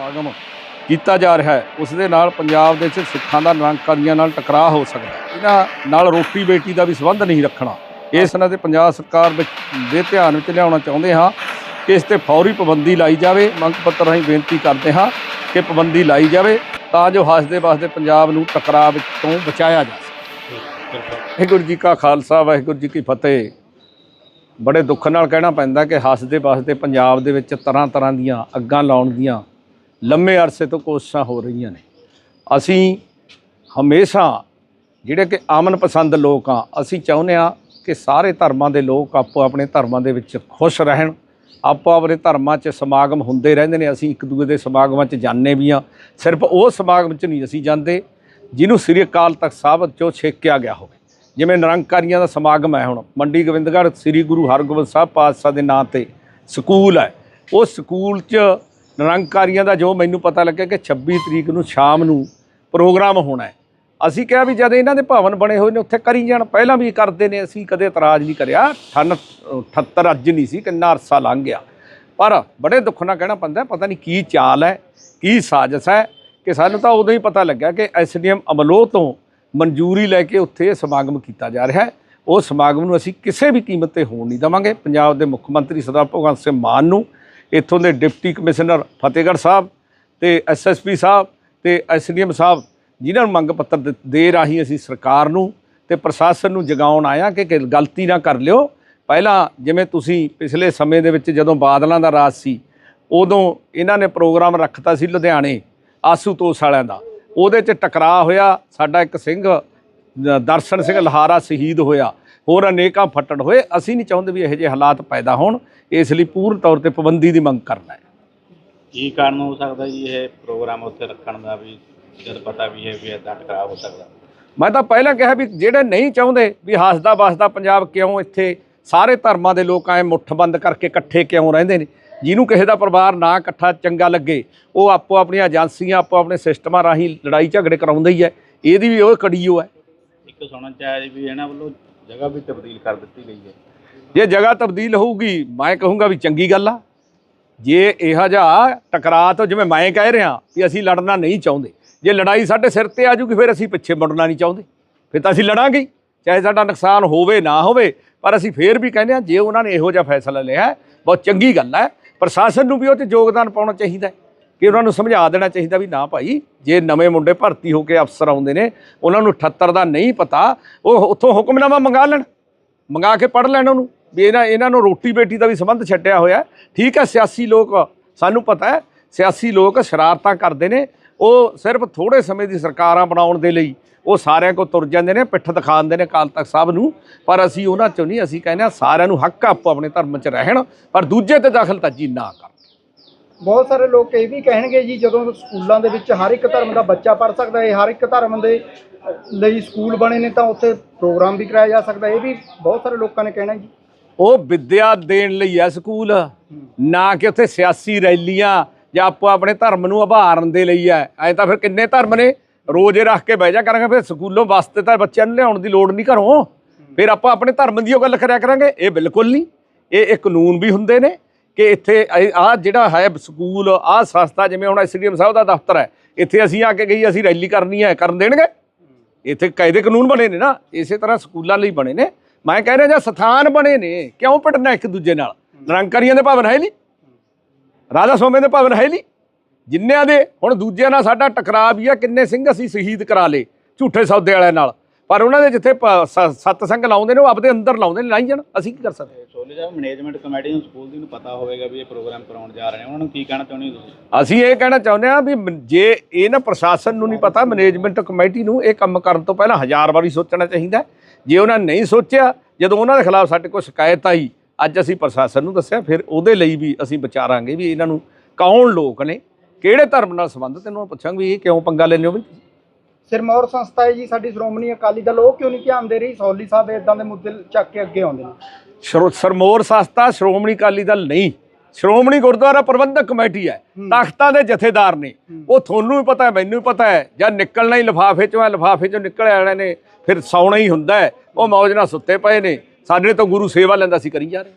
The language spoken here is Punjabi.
ਸਮਾਗਮ ਕੀਤਾ ਜਾ ਰਿਹਾ ਹੈ, ਉਸ ਦੇ ਨਾਲ ਪੰਜਾਬ ਦੇ ਵਿੱਚ ਸਿੱਖਾਂ ਦਾ ਨਿਰੰਕਾਰੀਆਂ ਨਾਲ ਟਕਰਾਅ ਹੋ ਸਕਦਾ ਹੈ। ਇਹਨਾਂ ਨਾਲ ਰੋਟੀ ਬੇਟੀ ਦਾ ਵੀ ਸੰਬੰਧ ਨਹੀਂ ਰੱਖਣਾ। ਇਸ ਨਾਲ ਤੇ ਪੰਜਾਬ ਸਰਕਾਰ ਵਿੱਚ ਦੇ ਧਿਆਨ ਵਿੱਚ ਲਿਆਉਣਾ ਚਾਹੁੰਦੇ ਹਾਂ ਕਿ ਇਸ ਤੇ ਫੌਰੀ ਪਾਬੰਦੀ ਲਾਈ ਜਾਵੇ। ਮੰਗ ਪੱਤਰ ਰਾਹੀਂ ਬੇਨਤੀ ਕਰਦੇ ਹਾਂ ਕਿ ਪਾਬੰਦੀ ਲਾਈ ਜਾਵੇ ਤਾਂ ਜੋ ਹੱਸਦੇ ਵਸਦੇ ਪੰਜਾਬ ਨੂੰ ਟਕਰਾਅ ਵਿੱਚ ਤੋਂ ਬਚਾਇਆ ਜਾ ਸਕੇ। ਵਾਹਿਗੁਰੂ ਜੀ ਕਾ ਖਾਲਸਾ, ਵਾਹਿਗੁਰੂ ਜੀ ਕੀ ਫਤਿਹ। ਬੜੇ ਦੁੱਖ ਨਾਲ ਕਹਿਣਾ ਪੈਂਦਾ ਕਿ ਹੱਸਦੇ ਵਸਦੇ ਪੰਜਾਬ ਦੇ ਵਿੱਚ ਤਰ੍ਹਾਂ ਤਰ੍ਹਾਂ ਦੀਆਂ ਅੱਗਾਂ ਲਾਉਣ ਦੀਆਂ ਲੰਮੇ ਅਰਸੇ ਤੋਂ ਕੋਸ਼ਿਸ਼ਾਂ ਹੋ ਰਹੀਆਂ ਨੇ। ਅਸੀਂ ਹਮੇਸ਼ਾ ਜਿਹੜੇ ਕਿ ਆਮਨ ਪਸੰਦ ਲੋਕ ਆ, ਅਸੀਂ ਚਾਹੁੰਦੇ ਆ ਕਿ ਸਾਰੇ ਧਰਮਾਂ ਦੇ ਲੋਕ ਆਪੋ ਆਪਣੇ ਧਰਮਾਂ ਦੇ ਵਿੱਚ ਖੁਸ਼ ਰਹਿਣ। ਆਪੋ ਆਪਣੇ ਧਰਮਾਂ 'ਚ ਸਮਾਗਮ ਹੁੰਦੇ ਰਹਿੰਦੇ ਨੇ। ਅਸੀਂ ਇੱਕ ਦੂਜੇ ਦੇ ਸਮਾਗਮਾਂ 'ਚ ਜਾਂਦੇ ਵੀ ਆ ਸਿਰਫ ਉਹ ਸਮਾਗਮ 'ਚ ਨਹੀਂ ਅਸੀਂ ਜਾਂਦੇ ਜਿਹਨੂੰ ਸ੍ਰੀ ਅਕਾਲ ਤਖਤ ਸਾਹਿਬ 'ਚੋਂ ਛੇਕਿਆ ਗਿਆ ਹੋਵੇ। ਜਿਵੇਂ ਨਿਰੰਕਾਰੀਆਂ ਦਾ ਸਮਾਗਮ ਹੈ ਹੁਣ। ਮੰਡੀ ਗੋਬਿੰਦਗੜ੍ਹ ਸ੍ਰੀ ਗੁਰੂ ਹਰਗੋਬਿੰਦ ਸਾਹਿਬ ਪਾਤਸ਼ਾਹ ਦੇ ਨਾਂ ਤੇ ਸਕੂਲ ਹੈ। ਉਹ ਸਕੂਲ 'ਚ ਨਿਰੰਕਾਰੀਆਂ ਦਾ ਜੋ ਮੈਨੂੰ ਪਤਾ ਲੱਗਿਆ ਕਿ 26 ਤਰੀਕ ਨੂੰ ਸ਼ਾਮ ਨੂੰ ਪ੍ਰੋਗਰਾਮ ਹੋਣਾ ਹੈ। ਅਸੀਂ ਕਿਹਾ ਵੀ ਜਦ ਇਹਨਾਂ ਦੇ ਭਵਨ ਬਣੇ ਹੋਏ ਨੇ, ਉੱਥੇ ਕਰੀ ਜਾਣ। ਪਹਿਲਾਂ ਵੀ ਕਰਦੇ ਨੇ, ਅਸੀਂ ਕਦੇ ਇਤਰਾਜ਼ ਨਹੀਂ ਕਰਿਆ। 98 78 ਅੱਜ ਨਹੀਂ ਸੀ, ਕਿੰਨਾ ਅਰਸਾ ਲੰਘ ਗਿਆ। ਪਰ ਬੜੇ ਦੁੱਖ ਨਾਲ ਕਹਿਣਾ ਪੈਂਦਾ, ਪਤਾ ਨਹੀਂ ਕੀ ਚਾਲ ਹੈ, ਕੀ ਸਾਜ਼ਿਸ਼ ਹੈ, ਕਿ ਸਾਨੂੰ ਤਾਂ ਉਦੋਂ ਹੀ ਪਤਾ ਲੱਗਾ ਕਿ ਐਸਡੀਐਮ ਅਮਲੋਹ ਤੋਂ ਮਨਜ਼ੂਰੀ ਲੈ ਕੇ ਉੱਥੇ ਇਹ ਸਮਾਗਮ ਕੀਤਾ ਜਾ ਰਿਹਾ ਹੈ। ਉਹ ਸਮਾਗਮ ਨੂੰ ਅਸੀਂ ਕਿਸੇ ਵੀ ਕੀਮਤ ਤੇ ਹੋਣ ਨਹੀਂ ਦੇਵਾਂਗੇ। ਪੰਜਾਬ ਦੇ ਮੁੱਖ ਮੰਤਰੀ ਸਰਦਾਰ ਭਗਵੰਤ ਸਿੰਘ ਮਾਨ ਨੂੰ ਇੱਥੋਂ ਦੇ ਡਿਪਟੀ ਕਮਿਸ਼ਨਰ ਫਤਿਹਗੜ੍ਹ ਸਾਹਿਬ ਤੇ ਐਸਐਸਪੀ ਸਾਹਿਬ ਤੇ ਐਸਡੀਐਮ ਸਾਹਿਬ, ਜਿਨ੍ਹਾਂ ਨੂੰ ਮੰਗ ਪੱਤਰ ਦੇ- ਦੇ ਰਾਹੀਂ ਅਸੀਂ ਸਰਕਾਰ ਨੂੰ ਤੇ ਪ੍ਰਸ਼ਾਸਨ ਨੂੰ ਜਗਾਉਣ ਆਇਆ ਕਿ ਗਲਤੀ ਨਾ ਕਰ ਲਿਓ। ਪਹਿਲਾਂ ਜਿਵੇਂ ਤੁਸੀਂ ਪਿਛਲੇ ਸਮੇਂ ਦੇ ਵਿੱਚ ਜਦੋਂ ਬਾਦਲਾਂ ਦਾ ਰਾਜ ਸੀ, ਉਦੋਂ ਇਹਨਾਂ ਨੇ ਪ੍ਰੋਗਰਾਮ ਰੱਖਤਾ ਸੀ ਲੁਧਿਆਣੇ ਆਸੂਤੋਸ ਵਾਲਿਆਂ ਦਾ। ਉਹਦੇ 'ਚ ਟਕਰਾਅ ਹੋਇਆ, ਸਾਡਾ ਇੱਕ ਸਿੰਘ ਦਰਸ਼ਨ ਸਿੰਘ ਲਹਾਰਾ ਸ਼ਹੀਦ ਹੋਇਆ। ਹੋਰ ਅਨੇਕਾਂ ਫੱਟੜ ਹੋਏ। ਅਸੀਂ ਨਹੀਂ ਚਾਹੁੰਦੇ ਵੀ ਇਹੋ ਜਿਹੇ ਹਾਲਾਤ ਪੈਦਾ ਹੋਣ। ਇਸ ਲਈ ਪੂਰਨ ਤੌਰ ਤੇ ਪਾਬੰਦੀ ਦੀ ਮੰਗ ਕਰਨਾ ਹੈ। ਕੀ ਕਾਰਨ ਹੋ ਸਕਦਾ ਜੀ ਇਹ ਪ੍ਰੋਗਰਾਮ ਉੱਥੇ ਰੱਖਣ ਦਾ ਵੀ? ਜਦ ਪਤਾ ਵੀ ਹੈ ਵੀ ਇਦਾਂ ਟਕਰਾਅ ਹੋ ਸਕਦਾ। ਮੈਂ ਤਾਂ ਪਹਿਲਾਂ ਕਿਹਾ ਵੀ ਜਿਹੜੇ ਨਹੀਂ ਚਾਹੁੰਦੇ ਵੀ ਹੱਸਦਾ ਵਸਦਾ ਪੰਜਾਬ ਕਿਉਂ ਇੱਥੇ? ਸਾਰੇ ਧਰਮਾਂ ਦੇ ਲੋਕ ਐ ਮੁੱਠ ਬੰਦ ਕਰਕੇ ਇਕੱਠੇ ਕਿਉਂ ਰਹਿੰਦੇ ਨੇ? ਜਿਹਨੂੰ ਕਿਸੇ ਦਾ ਪਰਿਵਾਰ ਨਾ ਇਕੱਠਾ ਚੰਗਾ ਲੱਗੇ ਉਹ ਆਪੋ ਆਪਣੀਆਂ ਏਜੰਸੀਆਂ ਆਪੋ ਆਪਣੇ ਸਿਸਟਮਾਂ ਰਾਹੀਂ ਲੜਾਈ ਝਗੜੇ ਕਰਾਉਂਦਾ ਹੀ ਹੈ। ਇਹਦੀ ਵੀ ਉਹ ਕੜੀਓ ਹੈ। ਇੱਕ ਸੁਣਨ ਚ ਆਇਆ ਵੀ ਇਹਨਾਂ ਵੱਲੋਂ ਜਗ੍ਹਾ ਵੀ ਤਬਦੀਲ ਕਰ ਦਿੱਤੀ ਗਈ ਹੈ। ਜੇ ਜਗ੍ਹਾ ਤਬਦੀਲ ਹੋਊਗੀ, ਮੈਂ ਕਹੂੰਗਾ ਵੀ ਚੰਗੀ ਗੱਲ ਆ। ਜੇ ਇਹੋ ਜਿਹਾ ਟਕਰਾਅ ਤੋਂ ਜਿਵੇਂ ਮੈਂ ਕਹਿ ਰਿਹਾ ਵੀ ਅਸੀਂ ਲੜਨਾ ਨਹੀਂ ਚਾਹੁੰਦੇ, ਜੇ ਲੜਾਈ ਸਾਡੇ ਸਿਰ ਤੇ ਆ ਜੂਗੀ ਫਿਰ ਅਸੀਂ ਪਿੱਛੇ ਮੁੜਨਾ ਨਹੀਂ ਚਾਹੁੰਦੇ। ਫਿਰ ਤਾਂ ਅਸੀਂ ਲੜਾਂਗੇ ਚਾਹੇ ਸਾਡਾ ਨੁਕਸਾਨ ਹੋਵੇ ਨਾ ਹੋਵੇ, ਪਰ ਅਸੀਂ ਫੇਰ ਵੀ ਕਹਿੰਦੇ ਹਾਂ, ਜੇ ਉਹਨਾਂ ਨੇ ਇਹੋ ਜਿਹਾ ਫੈਸਲਾ ਲਿਆ ਬਹੁਤ ਚੰਗੀ ਗੱਲ ਹੈ। ਪ੍ਰਸ਼ਾਸਨ ਨੂੰ ਵੀ ਉਹ 'ਚ ਯੋਗਦਾਨ ਪਾਉਣਾ ਚਾਹੀਦਾ ਹੈ। ਕਿ ਉਹਨਾਂ ਨੂੰ ਸਮਝਾ ਦੇਣਾ ਚਾਹੀਦਾ ਵੀ ਨਾ ਭਾਈ, ਜੇ ਨਵੇਂ ਮੁੰਡੇ ਭਰਤੀ ਹੋ ਕੇ ਅਫਸਰ ਆਉਂਦੇ ਨੇ, ਉਹਨਾਂ ਨੂੰ 78 ਦਾ ਨਹੀਂ ਪਤਾ, ਉਹ ਉੱਥੋਂ ਹੁਕਮਨਾਮਾ ਮੰਗਾ ਲੈਣ, ਮੰਗਾ ਕੇ ਪੜ੍ਹ ਲੈਣ ਉਹਨੂੰ, ਵੀ ਇਹਨਾਂ ਇਹਨਾਂ ਨੂੰ ਰੋਟੀ ਬੇਟੀ ਦਾ ਵੀ ਸੰਬੰਧ ਛੱਡਿਆ ਹੋਇਆ ਠੀਕ ਹੈ, ਸਿਆਸੀ ਲੋਕ, ਸਾਨੂੰ ਪਤਾ ਹੈ, ਸਿਆਸੀ ਲੋਕ ਸ਼ਰਾਰਤਾਂ ਕਰਦੇ ਨੇ, ਉਹ ਸਿਰਫ ਥੋੜੇ ਸਮੇਂ ਦੀ ਸਰਕਾਰਾਂ ਬਣਾਉਣ ਦੇ ਲਈ, ਉਹ ਸਾਰਿਆਂ ਕੋ ਤੁਰ ਜਾਂਦੇ ਨੇ, ਪਿੱਠ ਦਿਖਾਉਂਦੇ ਨੇ ਅਕਾਲ ਤਖਤ ਸਾਹਿਬ ਨੂੰ, ਪਰ ਅਸੀਂ ਉਹਨਾਂ ਚੋਂ ਨਹੀਂ, ਅਸੀਂ ਕਹਿੰਦੇ ਹਾਂ ਸਾਰਿਆਂ ਨੂੰ ਹੱਕ ਆਪੋ ਆਪਣੇ ਧਰਮ 'ਚ ਰਹਿਣ, ਪਰ ਦੂਜੇ ਤੇ ਦਖਲਅੰਦਾਜ਼ੀ ਨਾ ਕਰਨ। ਬਹੁਤ ਸਾਰੇ ਲੋਕ ਇਹ ਵੀ ਕਹਿਣਗੇ ਜੀ, ਜਦੋਂ ਸਕੂਲਾਂ ਦੇ ਵਿੱਚ ਹਰ ਇੱਕ ਧਰਮ ਦਾ ਬੱਚਾ ਪੜ ਸਕਦਾ ਹੈ ਹਰ ਇੱਕ ਧਰਮ ਦੇ ਲਈ ਸਕੂਲ ਬਣੇ ਨੇ, ਤਾਂ ਉੱਥੇ ਪ੍ਰੋਗਰਾਮ ਵੀ ਕਰਾਇਆ ਜਾ ਸਕਦਾ ਇਹ ਵੀ ਬਹੁਤ ਸਾਰੇ ਲੋਕਾਂ ਨੇ ਕਹਿਣਾ ਜੀ। ਉਹ ਵਿੱਦਿਆ ਦੇਣ ਲਈ ਹੈ ਸਕੂਲ, ਨਾ ਕਿ ਉੱਥੇ ਸਿਆਸੀ ਰੈਲੀਆਂ ਜਾਂ ਆਪੋ ਆਪਣੇ ਧਰਮ ਨੂੰ ਉਭਾਰਨ ਦੇ ਲਈ ਹੈ ਐਂ ਤਾਂ ਫਿਰ ਕਿੰਨੇ ਧਰਮ ਨੇ? ਰੋਜ਼ੇ ਰੱਖ ਕੇ ਬਹਿ ਜਾ ਕਰਾਂਗੇ, ਫਿਰ ਸਕੂਲੋਂ ਵਾਸਤੇ ਤਾਂ ਬੱਚਿਆਂ ਨੂੰ ਲਿਆਉਣ ਦੀ ਲੋੜ ਨਹੀਂ ਘਰੋਂ। ਫਿਰ ਆਪਾਂ ਆਪਣੇ ਧਰਮ ਦੀ ਉਹ ਗੱਲ ਕਰਿਆ ਕਰਾਂਗੇ, ਇਹ ਬਿਲਕੁਲ ਨਹੀਂ। ਇਹ ਇਹ ਕਾਨੂੰਨ ਵੀ ਹੁੰਦੇ ਨੇ ਕਿ ਇੱਥੇ ਆ ਜਿਹੜਾ ਹੈ ਸਕੂਲ, ਆ ਸੰਸਥਾ ਜਿਵੇਂ ਹੁਣ ਐਸਡੀਐਮ ਸਾਹਿਬ ਦਾ ਦਫ਼ਤਰ ਹੈ, ਇੱਥੇ ਅਸੀਂ ਆ ਕੇ ਗਈ ਅਸੀਂ ਰੈਲੀ ਕਰਨੀ ਹੈ, ਕਰਨ ਦੇਣਗੇ? ਇੱਥੇ ਕਾਇਦੇ ਕਾਨੂੰਨ ਬਣੇ ਨੇ ਨਾ, ਇਸੇ ਤਰ੍ਹਾਂ ਸਕੂਲਾਂ ਲਈ ਬਣੇ ਨੇ। ਮੈਂ ਕਹਿ ਰਿਹਾ ਜਾਂ ਸਥਾਨ ਬਣੇ ਨੇ, ਕਿਉਂ ਪੜਨਾ ਇੱਕ ਦੂਜੇ ਨਾਲ? ਨਿਰੰਕਾਰੀਆਂ ਦੇ ਭਵਨ ਹੈ ਨਹੀਂ? ਰਾਜਾ ਸੋਮੇ ਦੇ ਭਵਨ ਹੈ ਨਹੀਂ? ਜਿੰਨਿਆਂ ਦੇ, ਹੁਣ ਦੂਜਿਆਂ ਨਾਲ ਸਾਡਾ ਟਕਰਾਅ ਵੀ ਆ, ਕਿੰਨੇ ਸਿੰਘ ਅਸੀਂ ਸ਼ਹੀਦ ਕਰਾ ਲੇ ਝੂਠੇ ਸੌਦੇ ਵਾਲਿਆਂ ਨਾਲ। ਪਰ ਉਹਨਾਂ ਦੇ ਜਿੱਥੇ ਪ- ਸ- ਸੱਤ ਸਿੰਘ ਲਾਉਂਦੇ ਨੇ ਉਹ ਆਪਦੇ ਅੰਦਰ ਲਾਉਂਦੇ ਨੇ ਲਾਈ ਜਾਣ ਅਸੀਂ ਕੀ ਕਰ ਸਕਦੇ? ਸੋਲੀ ਸਾਹਿਬ ਮੈਨੇਜਮੈਂਟ ਕਮੇਟੀ ਨੂੰ ਸਕੂਲ ਦੀ ਨੂੰ ਪਤਾ ਹੋਵੇਗਾ ਵੀ ਇਹ ਪ੍ਰੋਗਰਾਮ ਕਰਾਉਣ ਜਾ ਰਹੇ ਨੇ। ਉਹਨਾਂ ਨੂੰ ਕੀ ਕਹਿਣਾ ਚਾਹੁੰਦੇ ਹੋ ਤੁਸੀਂ? ਅਸੀਂ ਇਹ ਕਹਿਣਾ ਚਾਹੁੰਦੇ ਹਾਂ ਵੀ ਜੇ ਇਹ ਨਾ ਪ੍ਰਸ਼ਾਸਨ ਨੂੰ ਨਹੀਂ ਪਤਾ ਮੈਨੇਜਮੈਂਟ ਕਮੇਟੀ ਨੂੰ ਇਹ ਕੰਮ ਕਰਨ ਤੋਂ ਪਹਿਲਾਂ ਹਜ਼ਾਰ ਵਾਰੀ ਸੋਚਣਾ ਚਾਹੀਦਾ। ਜੇ ਉਹਨਾਂ ਨੇ ਨਹੀਂ ਸੋਚਿਆ ਜਦੋਂ ਉਹਨਾਂ ਦੇ ਖਿਲਾਫ ਸਾਡੇ ਕੋਲ ਸ਼ਿਕਾਇਤ ਆਈ ਅੱਜ ਅਸੀਂ ਪ੍ਰਸ਼ਾਸਨ ਨੂੰ ਦੱਸਿਆ ਫਿਰ ਉਹਦੇ ਲਈ ਵੀ ਅਸੀਂ ਵਿਚਾਰਾਂਗੇ ਵੀ ਇਹਨਾਂ ਨੂੰ ਕੌਣ ਲੋਕ ਨੇ ਕਿਹੜੇ ਧਰਮ ਨਾਲ ਸੰਬੰਧਿਤ ਇਹਨਾਂ ਨੂੰ ਪੁੱਛਾਂਗੇ ਵੀ ਇਹ ਕਿਉਂ ਪੰਗਾ ਲੈਂਦੇ ਹੋ ਵੀ ਸਿਰਮੌਰ ਸੰਸਥਾ ਹੈ ਜੀ ਸਾਡੀ ਸ਼੍ਰੋਮਣੀ ਅਕਾਲੀ ਦਲ ਉਹ ਕਿਉਂ ਨਹੀਂ ਧਿਆਨ ਦੇ ਰਹੀ? ਸੌਲੀ ਸਾਹਿਬ ਇਦਾਂ ਦੇ ਮੁੱਦੇ ਚੱਕ ਕੇ ਅੱਗੇ ਆਉਂਦੇ ਨੇ। ਸ਼ਰੋ- ਸਰਮੋਰ ਸੰਸਥਾ ਸ਼੍ਰੋਮਣੀ ਅਕਾਲੀ ਦਲ ਨਹੀਂ। ਸ਼੍ਰੋਮਣੀ ਗੁਰਦੁਆਰਾ ਪ੍ਰਬੰਧਕ ਕਮੇਟੀ ਹੈ ਤਖਤਾਂ ਦੇ ਜਥੇਦਾਰ ਨੇ। ਉਹ ਤੁਹਾਨੂੰ ਵੀ ਪਤਾ ਹੈ ਮੈਨੂੰ ਵੀ ਪਤਾ ਹੈ ਜਾਂ ਨਿਕਲਣਾ ਹੀ ਲਿਫਾਫੇ ਚੋਂ ਹੈ ਲਿਫਾਫੇ ਚੋਂ ਨਿਕਲ ਆਣੇ ਨੇ ਫਿਰ ਸੌਣਾ ਹੀ ਹੁੰਦਾ ਹੈ। ਉਹ ਮੌਜ ਨਾਲ ਸੁੱਤੇ ਪਏ ਨੇ। ਸਾਡੇ ਤੋਂ ਗੁਰੂ ਸੇਵਾ ਲੈਂਦਾ ਸੀ ਕਰੀ ਜਾ ਰਹੇ।